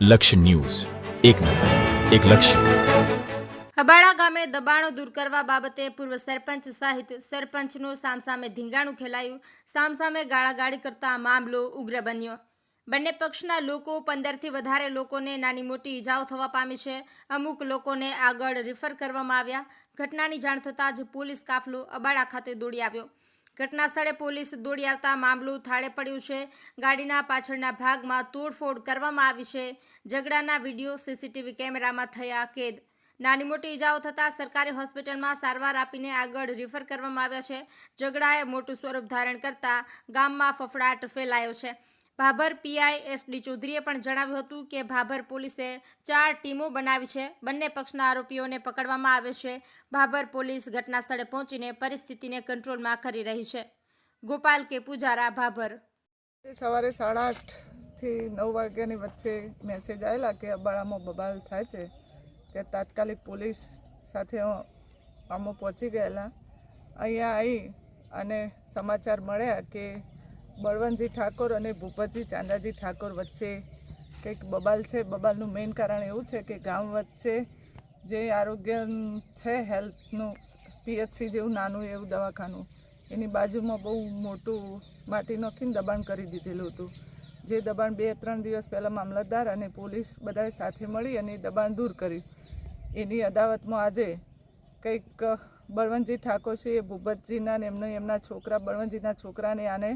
લક્ષ્ય ન્યૂઝ. એક નજર, એક લક્ષ્ય. હબાળા ગામે દબાણો દૂર કરવા બાબતે પૂર્વ સરપંચ સહિત સરપંચનું સામસામે ધીંગાણું ખેલાયું. સામસામે ગાળાગાળી કરતા મામલો ઉગ્ર બન્યો. બંને પક્ષના લોકો પંદરથી વધારે લોકોને નાની મોટી ઈજાઓ થવા પામી છે. અમુક લોકોને આગળ રિફર કરવામાં આવ્યા. ઘટનાની જાણ થતાં જ પોલીસ કાફલો અબાડા ખાતે દોડી આવ્યો. ઘટના સ્થળે પોલીસ દોડી આવતા મામલું થાળે પડ્યું છે. ગાડીના પાછળના ભાગમાં તોડફોડ કરવામાં આવી છે. ઝઘડાના વીડિયો સીસીટીવી કેમેરામાં થયા કેદ. નાની મોટી ઈજાઓ થતાં સરકારી હોસ્પિટલમાં સારવાર આપીને આગળ રિફર કરવામાં આવ્યા છે. ઝઘડાએ મોટું સ્વરૂપ ધારણ કરતા ગામમાં ફફડાટ ફેલાયો છે. ભાભર પીઆઈ એસ ડી ચૌધરીએ પણ જણાવ્યું હતું કે ભાભર પોલીસે ચાર ટીમો બનાવી છે બંને પક્ષના આરોપીઓને પકડવામાં આવે છે ભાભર પોલીસ ઘટના સ્થળે પહોંચીને પરિસ્થિતિને કંટ્રોલમાં કરી રહી છે ગોપાલ કે પૂજારા ભાભર સવારે સાડા આઠથી નવ વાગ્યાની વચ્ચે મેસેજ આવેલા કે અબાળામાં બબાલ થાય છે તે તાત્કાલિક પોલીસ સાથે અમે પહોંચી ગયેલા અહીંયા આવી અને સમાચાર મળ્યા કે બળવંતજી ઠાકોર અને ભૂપતજી ચાંદાજી ઠાકોર વચ્ચે કંઈક બબાલ છે. બબાલનું મેઇન કારણ એવું છે કે ગામ વચ્ચે જે આરોગ્ય છે હેલ્થનું પીએચસી જેવું નાનું એવું દવાખાનું, એની બાજુમાં બહુ મોટું માટી નાખીને દબાણ કરી દીધેલું હતું. જે દબાણ બે ત્રણ દિવસ પહેલાં મામલતદાર અને પોલીસ બધાએ સાથે મળી અને દબાણ દૂર કર્યું. એની અદાવતમાં આજે કંઈક બળવંતજી ઠાકોર છે એ ભૂપતજીના ને એમને એમના છોકરા, બળવંતજીના છોકરાને આને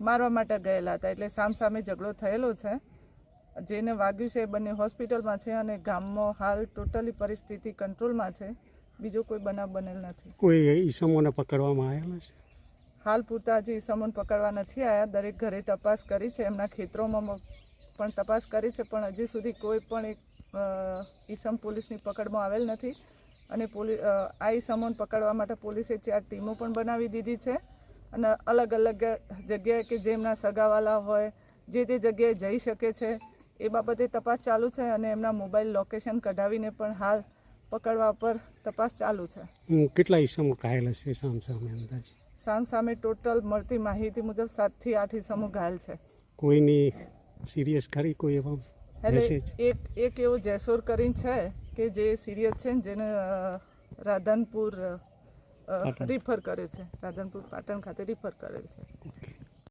મારવા માટે ગયેલા હતા. એટલે સામસામે ઝઘડો થયેલો છે. જેને વાગ્યું છે એ બંને હોસ્પિટલમાં છે અને ગામમાં હાલ ટોટલી પરિસ્થિતિ કંટ્રોલમાં છે. બીજો કોઈ બનાવ બનેલ નથી. કોઈ ઈસમોને પકડવામાં આવેલા છે? હાલ પૂરતા હજી ઈસમોને પકડવા નથી આવ્યા દરેક ઘરે તપાસ કરી છે. એમના ખેતરોમાં પણ તપાસ કરી છે પણ હજી સુધી કોઈ પણ એક ઈસમ પોલીસની પકડમાં આવેલ નથી. અને પોલી અ, આ ઈસમોને પકડવા માટે પોલીસે ચાર ટીમો પણ બનાવી દીધી છે. અને અલગ અલગ જગ્યાએ કે જેમના સગાવાલા હોય જે જે જગ્યાએ જઈ શકે છે એ બાબતે તપાસ ચાલુ છે અને એમના મોબાઈલ લોકેશન કઢાવીને પણ હાલ પકડવા પર તપાસ ચાલુ છે. કેટલા ઈસમો ઘાયલ છે સામસામે અંદાજે? સામ સામે ટોટલ મળતી માહિતી મુજબ સાતથી આઠ ઈસમો ઘાયલ છે. કોઈની સિરિયસ ખરી કોઈ એવા એટલે એક એક એવો જેસોર કરીને છે કે જે સિરિયસ છે ને જેને રાધનપુર. રિફર કરે છે રાધનપુર પાટણ ખાતે રિફર કરેલ છે.